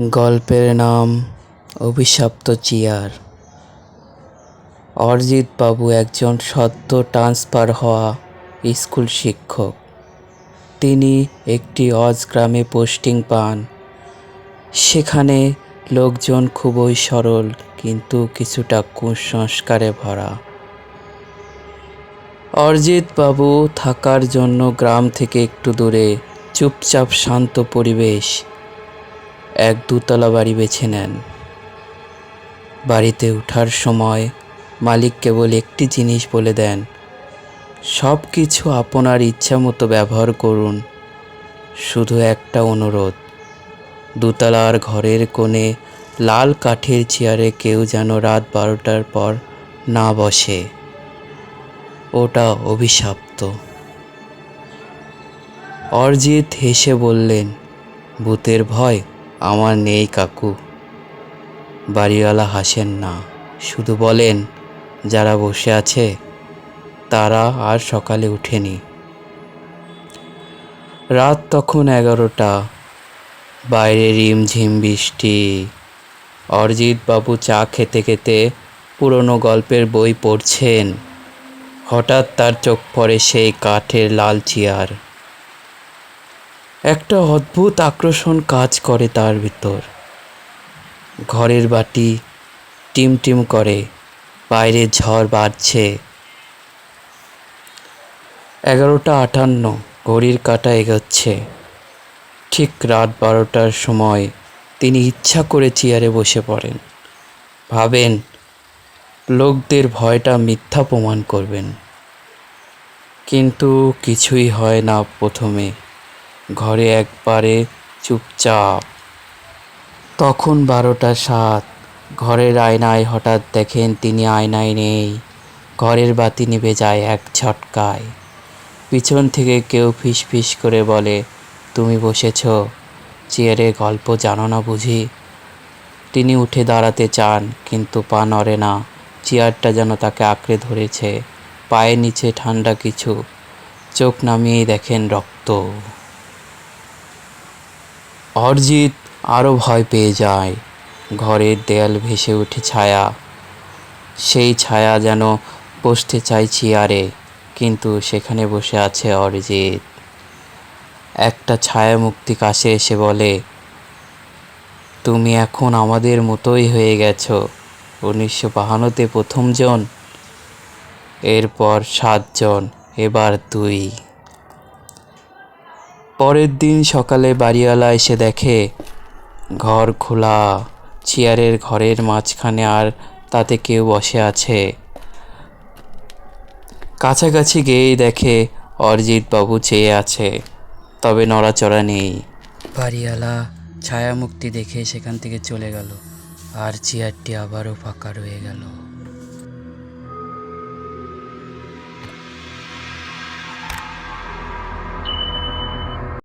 গল্পের নাম অভিশপ্ত চেয়ার। অরিজিৎ বাবু একজন সদ্য ট্রান্সফার হওয়া স্কুল শিক্ষক। তিনি একটি অজ গ্রামে পোস্টিং পান। সেখানে লোকজন খুবই সরল কিন্তু কিছুটা কুসংস্কারে ভরা। অরিজিৎ বাবু থাকার জন্য গ্রাম থেকে একটু দূরে চুপচাপ শান্ত পরিবেশ এক দুতলা বাড়ি বেছে নেন। বাড়িতে ওঠার সময় মালিক কেবল একটি জিনিস বলে দেন সব কিছু আপনার ইচ্ছা মতো ব্যবহার করুন, শুধু একটা অনুরোধ, দুতলার ঘরের কোণে লাল কাঠের চেয়ারে কেউ যেন রাত বারোটার পর না বসে। ওটা অভিশাপ্ত। অরিজিৎ হেসে বললেন, ভূতের ভয় আমার নেই কাকু। বাড়িওয়ালা হাসেন না। শুধু বলেন, যারা বসে আছে, তারা আর সকালে উঠেনি। রাত তখন এগারোটা। বাইরে রিমঝিম বৃষ্টি। অরিজিৎ বাবু চা খেতে খেতে পুরনো গল্পের বই পড়ছেন। হঠাৎ তার চোখ পড়ে সেই কাঠের লাল চেয়ার। একটা অদ্ভুত আকর্ষণ কাজ করে তার ভিতর। ঘরের বাটি টিম টিম করে, বাইরে ঝড় বাড়ছে। এগারোটা আটান্ন, ঘড়ির কাঁটা এগোচ্ছে। ঠিক রাত বারোটার সময় তিনি ইচ্ছা করে চেয়ারে বসে পড়েন। ভাবেন, লোকদের ভয়টা মিথ্যা প্রমাণ করবেন। কিন্তু কিছুই হয় না প্রথমে। ঘরে একবারে চুপচাপ। তখন বারোটা সাত। ঘরের আয়নায় হঠাৎ দেখেন তিনি আয়নায় নেই। ঘরের বাতি নিভে যায় এক ঝটকায়। পিছন থেকে কেউ ফিস ফিস করে বলে, তুমি বসেছ? চেয়ারে গল্প জানো না বুঝি? তিনি উঠে দাঁড়াতে চান, কিন্তু পা নড়ে না। চেয়ারটা যেন তাকে আঁকড়ে ধরেছে। পায়ের নিচে ঠান্ডা কিছু। চোখ নামিয়েই দেখেন রক্ত। অরিজিৎ আরও ভয় পেয়ে যায়। ঘরের দেয়াল ভেসে উঠে ছায়া। সেই ছায়া যেন বসতে চাই চেয়ারে, কিন্তু সেখানে বসে আছে অরিজিৎ। একটা ছায়া মুক্তি কাছে এসে বলে, তুমি এখন আমাদের মতোই হয়ে গেছো। উনিশশো বাহান্নতে প্রথমজন এরপর সাতজন, এবার দুই। পরের দিন সকালে বাড়িওয়ালা এসে দেখে, ঘর খোলা, চেয়ারের ঘরের মাঝখানে আর তাতে কেউ বসে আছে। কাছাকাছি গিয়েই দেখে, অরিজিৎ বাবু চেয়ে আছে, তবে নড়াচড়া নেই। বাড়িওয়ালা ছায়ামুক্তি দেখে সেখান থেকে চলে গেল, আর চেয়ারটি আবারও ফাঁকা রয়ে গেল।